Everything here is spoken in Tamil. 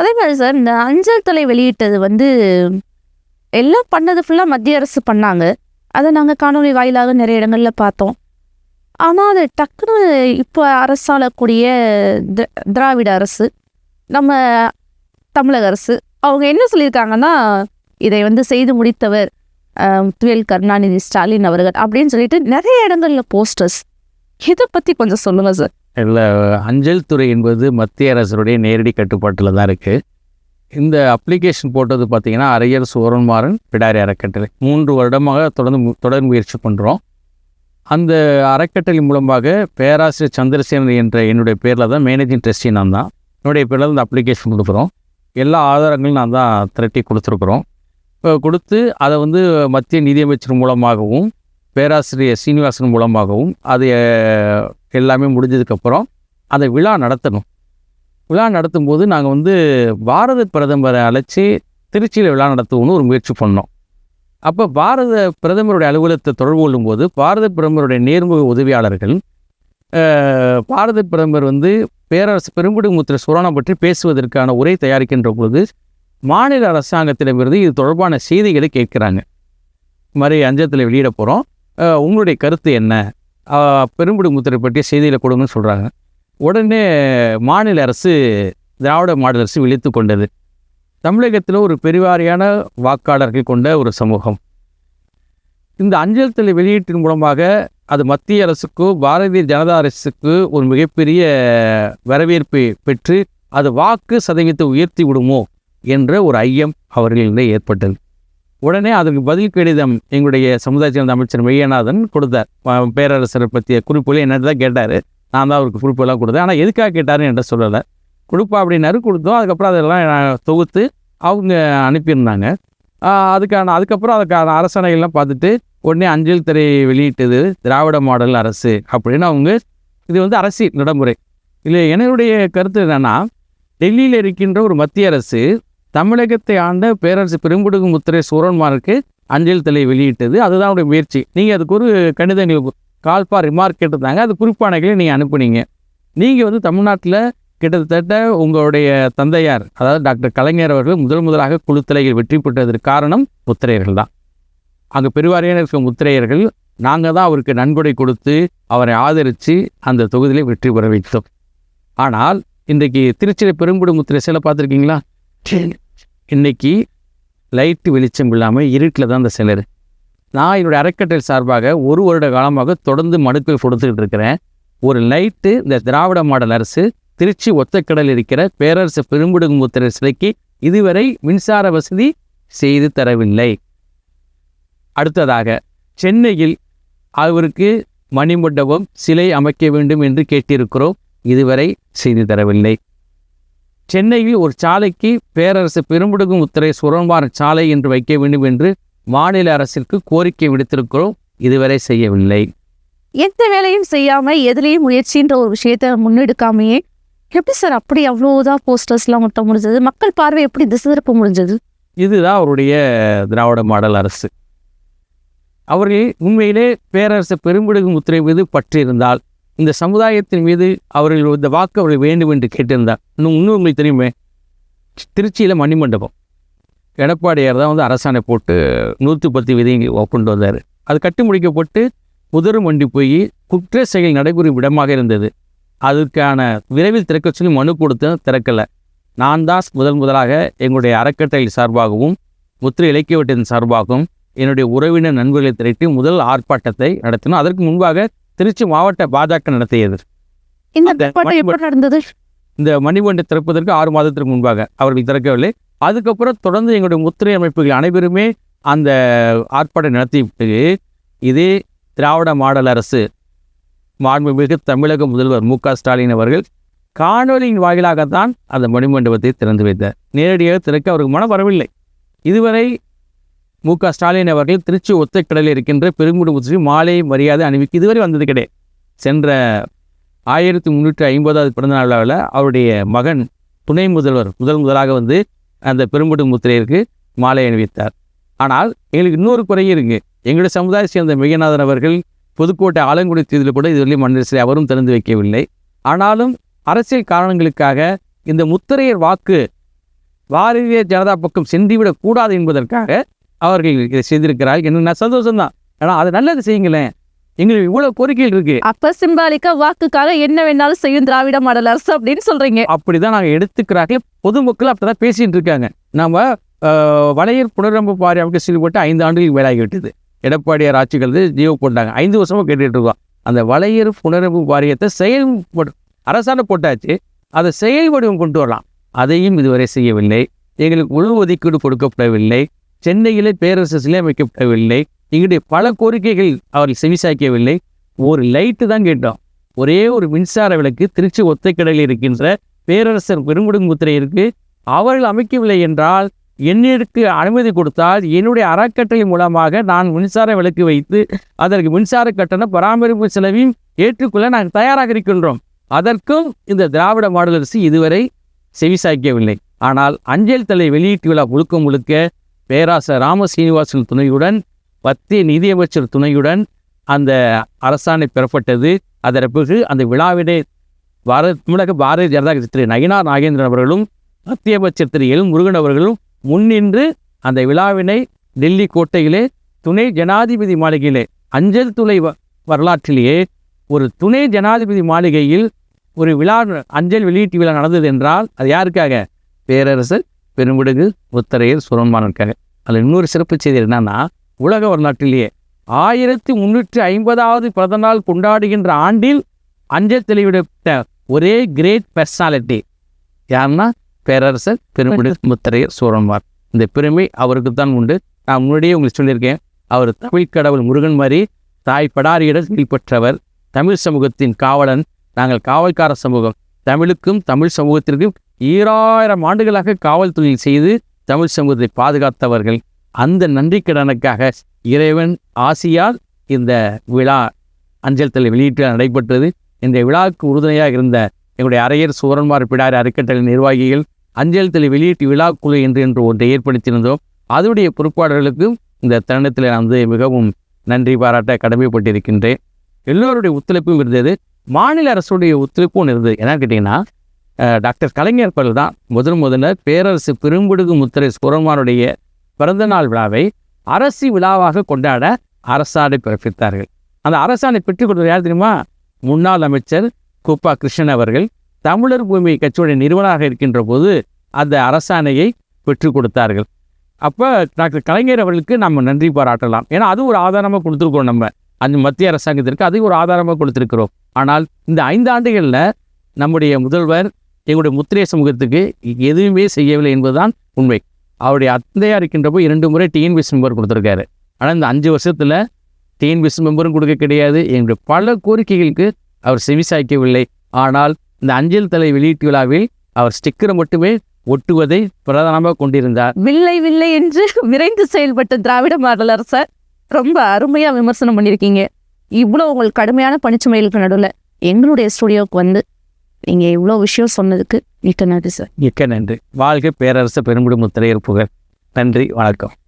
அதே மாதிரி சார் இந்த அஞ்சல் தலை வெளியிட்டது வந்து எல்லாம் பண்ணது ஃபுல்லாக மத்திய அரசு பண்ணாங்க. அதை நாங்கள் காணொலி வாயிலாக நிறைய இடங்களில் பார்த்தோம். ஆனால் அது டக்குன்னு இப்போ அரசாளக்கூடிய தி- திராவிட அரசு நம்ம தமிழக அரசு அவங்க என்ன சொல்லியிருக்காங்கன்னா இதை வந்து செய்து முடித்தவர் துயல் கருணாநிதி ஸ்டாலின் அவர்கள் அப்படின்னு சொல்லிட்டு நிறைய இடங்களில் போஸ்டர்ஸ் இதை பற்றி கொஞ்சம் சொல்லுங்கள் சார். இல்லை அஞ்சல் துறை என்பது மத்திய அரசுடைய நேரடி கட்டுப்பாட்டில் தான் இருக்குது இந்த அப்ளிகேஷன் போட்டது பார்த்தீங்கன்னா அரையர் சோரன்மாறன் பிடாரி அறக்கட்டளை. மூன்று வருடமாக தொடர்ந்து தொடர் முயற்சி பண்ணுறோம் அந்த அறக்கட்டளை மூலமாக பேராசிரியர் சந்திரசேகரன் என்ற என்னுடைய பேரில் தான் மேனேஜிங் ட்ரஸ்டி நான் தான். என்னுடைய பேரில் இந்த அப்ளிகேஷன் கொடுக்குறோம். எல்லா ஆதாரங்களும் நான் தான் திரட்டி கொடுத்துருக்குறோம். இப்போ கொடுத்து அதை வந்து மத்திய நிதியமைச்சர் மூலமாகவும் பேராசிரியர் சீனிவாசன் மூலமாகவும் அதை எல்லாமே முடிஞ்சதுக்கப்புறம் அதை விழா நடத்தணும். விழா நடத்தும் போது நாங்கள் வந்து பாரத பிரதமரை அழைச்சி திருச்சியில் விழா நடத்துவோம்னு ஒரு முயற்சி பண்ணோம். அப்போ பாரத பிரதமருடைய அலுவலகத்தை தொடர்பு கொள்ளும்போது பாரத பிரதமருடைய நேர்முக உதவியாளர்கள் பாரத பிரதமர் வந்து பேரரசு பெரும்புடுமுத்திர சுரணம் பற்றி பேசுவதற்கான உரை தயாரிக்கின்ற பொழுது மாநில அரசாங்கத்திடமிருந்து இது தொடர்பான செய்திகளை கேட்குறாங்க. மாதிரி அஞ்சத்தில் வெளியிட போகிறோம் உங்களுடைய கருத்து என்ன? அஹ், பற்றிய செய்தியில் கொடுங்கன்னு சொல்கிறாங்க உடனே மாநில அரசு திராவிட மாடல் அரசு விழித்து கொண்டது. தமிழகத்தில் ஒரு பெருவாரியான வாக்காளர்கள் கொண்ட ஒரு சமூகம். இந்த அஞ்சல் தலை வெளியீட்டின் மூலமாக அது மத்திய அரசுக்கு பாரதிய ஜனதா அரசுக்கு ஒரு மிகப்பெரிய வரவேற்பை பெற்று அது வாக்கு சதவீதத்தை உயர்த்தி விடுமோ என்ற ஒரு ஐயம் அவர்களிடையே ஏற்பட்டது. உடனே அதற்கு பதில் கடிதம் எங்களுடைய சமுதாய சேர்ந்த அமைச்சர் மெய்யநாதன் கொடுத்தார். பேரரசரை பற்றிய குறிப்புகளை என்ன தான் கேட்டார் நான் தான் அவருக்கு குறிப்பெல்லாம் கொடுத்தேன். ஆனால் எதுக்காக கேட்டாருன்னு என்கிட்ட சொல்லலை. கொடுப்பா அப்படின்னாரு கொடுத்தோம். அதுக்கப்புறம் அதெல்லாம் நான் தொகுத்து அவங்க அனுப்பியிருந்தாங்க. அதுக்கான அதுக்கப்புறம் அதுக்கான அரசாணைகள்லாம் பார்த்துட்டு உடனே அஞ்சல் திரை வெளியிட்டது திராவிட மாடல் அரசு அப்படின்னு அவங்க இது வந்து அரசியல் நடைமுறை. இல்லை என்னுடைய கருத்து என்னன்னா டெல்லியில் இருக்கின்ற ஒரு மத்திய அரசு தமிழகத்தை ஆண்ட பேரரசு பெரும்புடுகு முத்திரை சூரன்மாருக்கு அஞ்சல் தலை வெளியிட்டது. அதுதான் அவருடைய முயற்சி. நீங்கள் அதுக்கு ஒரு கணிதங்கள் கால்பா ரிமார்க் கேட்டிருந்தாங்க. அது குறிப்பானைகளை நீங்கள் அனுப்புனீங்க. நீங்கள் வந்து தமிழ்நாட்டில் கிட்டத்தட்ட உங்களுடைய தந்தையார் அதாவது டாக்டர் கலைஞர் அவர்கள் முதல் முதலாக குழுத்தலையில் வெற்றி பெற்றதற்கு காரணம் முத்திரையர்கள் தான். அங்கே பெருவாரியான இருக்க முத்திரையர்கள் நாங்கள் தான் அவருக்கு நன்கொடை கொடுத்து அவரை ஆதரித்து அந்த தொகுதியில் வெற்றி பெற வைத்தோம். ஆனால் இன்றைக்கு திருச்சியில் பெரும்புடு முத்திரை சிலை பார்த்துருக்கீங்களா? இன்னைக்கு லைட்டு வெளிச்சம் இல்லாமல் இருட்டில் தான் அந்த சிலர். நான் என்னுடைய அறக்கட்டளை சார்பாக ஒரு வருட காலமாக தொடர்ந்து மனுக்கள் கொடுத்துக்கிட்டு இருக்கிறேன். ஒரு லைட்டு இந்த திராவிட மாடல் அரசு திருச்சி ஒத்தக்கடல் இருக்கிற பேரரசு பெரும்புடுகு சிலைக்கு இதுவரை மின்சார வசதி செய்து தரவில்லை. அடுத்ததாக சென்னையில் அவருக்கு மணிமண்டபம் சிலை அமைக்க வேண்டும் என்று கேட்டிருக்கிறோம். இதுவரை செய்து தரவில்லை. சென்னையில் ஒரு சாலைக்கு பேரரசு பெரும்புடுகு முத்திரை சுரம்பான சாலை என்று வைக்க வேண்டும் என்று மாநில அரசிற்கு கோரிக்கை விடுத்திருக்கிறோம். இதுவரை செய்யவில்லை. எந்த வேலையும் செய்யாம எதுலேயும் முயற்சின்ற ஒரு விஷயத்த முன்னெடுக்காமையே எப்படி சார் அப்படி அவ்வளோதான் போஸ்டர்ஸ்லாம் ஒட்ட முடிஞ்சது? மக்கள் பார்வை எப்படி திசை திருப்ப முடிஞ்சது? இதுதான் அவருடைய திராவிட மாடல் அரசு. அவர்கள் உண்மையிலே பேரரசு பெரும்பிடுகு முத்திரை மீது பற்றியிருந்தால் இந்த சமுதாயத்தின் மீது அவர்கள் இந்த வாக்கு அவர்கள் வேண்டும் என்று கேட்டிருந்தார். இன்னும் இன்னும் உங்களுக்கு தெரியுமே? திருச்சியில் மணிமண்டபம். எடப்பாடியார் தான் வந்து அரசாணை போட்டு நூற்றி பத்து விதி கொண்டு வந்தார். அது கட்டி முடிக்கப்பட்டு புதரும் வண்டி போய் குற்ற செயல் நடைபெறும் இடமாக இருந்தது. அதற்கான விரைவில் திறக்க சொல்லி மனு கொடுத்து திறக்கலை. நான் தான் முதல் முதலாக எங்களுடைய அறக்கட்டளை சார்பாகவும் முத்திரை இலக்கிய வட்டத்தின் சார்பாகவும் என்னுடைய உறவினர் நண்பர்களை திரட்டி முதல் ஆர்ப்பாட்டத்தை நடத்தினோம். அதற்கு முன்பாக திருச்சி மாவட்ட பாஜக நடத்தியது. இந்த மணிமண்டை திறப்பதற்கு ஆறு மாதத்திற்கு முன்பாக. அவர்கள் திறக்கவில்லை. அதுக்கப்புறம் தொடர்ந்து எங்களுடைய முத்திரை அமைப்புகள் அனைவருமே அந்த ஆர்ப்பாட்டம் நடத்திவிட்டு இதே திராவிட மாடல் அரசு மாண்புமிகு தமிழக முதல்வர் மு க ஸ்டாலின் அவர்கள் காணொலியின் வாயிலாகத்தான் அந்த மணிமண்டபத்தை திறந்து வைத்தார். நேரடியாக திறக்க அவருக்கு மனம் வரவில்லை. இதுவரை மு க ஸ்டாலின் அவர்கள் திருச்சி ஒத்தக்கடலில் இருக்கின்ற பெருங்குடி முத்திரை மாலை மரியாதை அணிவிக்கு இதுவரை வந்தது கிடையாது. சென்ற ஆயிரத்தி முந்நூற்றி ஐம்பதாவது பிறந்தநாள் விழாவில் அவருடைய மகன் துணை முதல்வர் முதல் முதலாக வந்து அந்த பெரும்புடு முத்திரையிற்கு மாலை அணிவித்தார். ஆனால் எங்களுக்கு இன்னொரு குறையும் இருக்கு. எங்களுடைய சமுதாயத்தை சேர்ந்த மெய்யநாதன் அவர்கள் புதுக்கோட்டை ஆலங்குடி தீதியில் கூட இதுவரையும் மன்னர் அவரும் திறந்து வைக்கவில்லை. ஆனாலும் அரசியல் காரணங்களுக்காக இந்த முத்திரையர் வாக்கு பாரதிய ஜனதா பக்கம் சென்றுவிடக் கூடாது என்பதற்காக அவர்கள் இதை செய்திருக்கிறார்கள். என்ன சந்தோஷம்தான். ஏன்னா அது நல்லது செய்யுங்களேன். எங்களுக்கு இவ்வளவு கோரிக்கைகள் இருக்கு. அப்ப சிம்பாலிக்கா வாக்குக்காக என்ன வேணாலும் செய்யும் திராவிட மாடல் அரசு அப்படின்னு சொல்றீங்க. அப்படிதான் நாங்கள் எடுத்துக்கிறார்கள் பொதுமக்கள் அப்படிதான் பேசிட்டு இருக்காங்க. ஆஹ், வளையர் புனரம்பு பாரி அமைக்க செயல்பட்டு ஐந்து ஆண்டுகள் மேலாகிவிட்டது எடப்பாடியார் ஆட்சிகள் ஜீவோ போட்டாங்க. ஐந்து வருஷமா கேட்டுட்டு இருக்கோம். அந்த வளையர் புனரம்பு வாரியத்தை செயல்படு அரசாணை போட்டாச்சு. அதை செயல் வடிவம் கொண்டு வரலாம். அதையும் இதுவரை செய்யவில்லை. எங்களுக்கு உள் ஒதுக்கீடு கொடுக்கப்படவில்லை. சென்னையிலே பேரரசு சிலை அமைக்கப்படவில்லை. எங்களுடைய பல கோரிக்கைகள் அவர்கள் செவிசாய்க்கவில்லை. ஒரு லைட்டு தான் கேட்டோம். ஒரே ஒரு மின்சார விளக்கு திருச்சி ஒத்தைக்கடையில் இருக்கின்ற பேரரசர் பெருங்குடுங்குத்திரையிற்கு அவர்கள் அமைக்கவில்லை என்றால் என்னிற்கு அனுமதி கொடுத்தால் என்னுடைய அறக்கட்டளை மூலமாக நான் மின்சார விளக்கு வைத்து அதற்கு மின்சார கட்டணம் பராமரிப்பு செலவையும் ஏற்றுக்கொள்ள நாங்கள் தயாராக இருக்கின்றோம். அதற்கும் இந்த திராவிட மாடல் அரசு இதுவரை செவிசாய்க்கவில்லை. ஆனால் அஞ்சல் தலை வெளியீட்டு விழா முழுக்க முழுக்க பேராசர் ராம சீனிவாசன் துணையுடன் மத்திய நிதியமைச்சர் துணையுடன் அந்த அரசாணை பெறப்பட்டது. அதன் பிறகு அந்த விழாவினை பாரத தமிழக பாரதிய ஜனதா கட்சி திரு நயினார் நாகேந்திரன் அவர்களும் மத்திய அமைச்சர் திரு எல் முருகன் அவர்களும் முன்னின்று அந்த விழாவினை டெல்லி கோட்டையிலே துணை ஜனாதிபதி மாளிகையிலே அஞ்சல் துளை வ- வரலாற்றிலேயே ஒரு துணை ஜனாதிபதி மாளிகையில் ஒரு விழா அஞ்சல் வெளியீட்டு விழா நடந்தது என்றால் அது யாருக்காக? பேரரசர் பெரும்பிடுகு முத்தரையர் இருக்காங்க அதில் இன்னொரு சிறப்பு செய்தி என்னன்னா உலக வரலாற்றிலேயே ஆயிரத்தி முன்னூற்றி ஐம்பதாவது பிறந்த நாள் கொண்டாடுகின்ற ஆண்டில் அஞ்சல் தெளிவிடப்பட்ட ஒரே கிரேட் பர்சனாலிட்டி யாருன்னா பேரரசர் பெருமிடு முத்தரையர் சூரன்மார் இந்த பெருமை அவருக்கு தான் உண்டு. நான் முன்னாடியே உங்களுக்கு சொல்லியிருக்கேன் அவர் தமிழ் கடவுள் முருகன் மாதிரி தாய் படாரியிடம் கீழ்பற்றவர் தமிழ் சமூகத்தின் காவலன் நாங்கள் காவல்கார சமூகம். தமிழுக்கும் தமிழ் சமூகத்திற்கும் ஈராயிரம் ஆண்டுகளாக காவல்துறையில் செய்து தமிழ் சமூகத்தை பாதுகாத்தவர்கள். அந்த நன்றிக்கடனுக்காக இறைவன் ஆசியால் இந்த விழா அஞ்சல் தலை வெளியீட்டு நடைபெற்றது. இந்த விழாவுக்கு உறுதுணையாக இருந்த எங்களுடைய அரையர் சூரன்மார் பிடாரி அறக்கட்டளை நிர்வாகிகள் அஞ்சல் தலை வெளியீட்டு குழு என்று என்று ஒன்றை ஏற்படுத்தியிருந்தோம். அதனுடைய பொறுப்பாளர்களுக்கும் இந்த தருணத்தில் நான் வந்து மிகவும் நன்றி பாராட்ட கடமைப்பட்டிருக்கின்றேன். எல்லோருடைய ஒத்துழைப்பும் இருந்தது. மாநில அரசுடைய ஒத்துழைப்பும் இருந்தது. என்னன்னு கேட்டிங்கன்னா டாக்டர் கலைஞர் பல் தான் முதன் முதல்ல பேரரசு பெரும்புடுகு முத்திரை சூரன்மாருடைய பிறந்தநாள் விழாவை அரசு விழாவாக கொண்டாட அரசாணை பிறப்பித்தார்கள். அந்த அரசாணை பெற்றுக் கொடுத்தது யார் தெரியுமா? முன்னாள் அமைச்சர் குப்பா கிருஷ்ணன் அவர்கள். தமிழர் பூமி கட்சியுடைய நிறுவனராக இருக்கின்ற போது அந்த அரசாணையை பெற்றுக் கொடுத்தார்கள். அப்போ டாக்டர் கலைஞர் அவர்களுக்கு நம்ம நன்றி பாராட்டலாம். ஏன்னா அது ஒரு ஆதாரமாக கொடுத்துருக்கோம் நம்ம. அந்த மத்திய அரசாங்கத்திற்கு அது ஒரு ஆதாரமாக கொடுத்துருக்கிறோம். ஆனால் இந்த ஐந்தாண்டுகளில் நம்முடைய முதல்வர் எங்களுடைய முத்திரைய சமூகத்துக்கு எதுவுமே செய்யவில்லை என்பதுதான் உண்மை. அவருடைய அத்தையா இருக்கின்றப்போ இரண்டு முறை டிஎன்பிஎஸ் மெம்பர் கொடுத்துருக்காரு. ஆனால் இந்த அஞ்சு வருஷத்தில் டிஎன்பிஎஸ் மெம்பரும் கொடுக்க கிடையாது. எங்களுடைய பல கோரிக்கைகளுக்கு அவர் செவிசாய்க்கவில்லை ஆனால் இந்த அஞ்சல் தலை வெளியீட்டு விழாவில் அவர் ஸ்டிக்கரை மட்டுமே ஒட்டுவதை பிரதானமாக கொண்டிருந்தார். வில்லை வில்லை என்று விரைந்து செயல்பட்ட திராவிட மாடல் அரசை ரொம்ப அருமையா விமர்சனம் பண்ணியிருக்கீங்க. இவ்வளோ உங்களுக்கு கடுமையான பணிச்சுமைகளுக்கு நடுவில் எங்களுடைய ஸ்டுடியோவுக்கு வந்து நீங்க இவ்வளோ விஷயம் சொன்னதுக்கு மிக்க நன்றி சார் மிக்க நன்றி. வாழ்க பேரரசு பெருங்குடி முத்திரையர் புகழ். நன்றி வணக்கம்.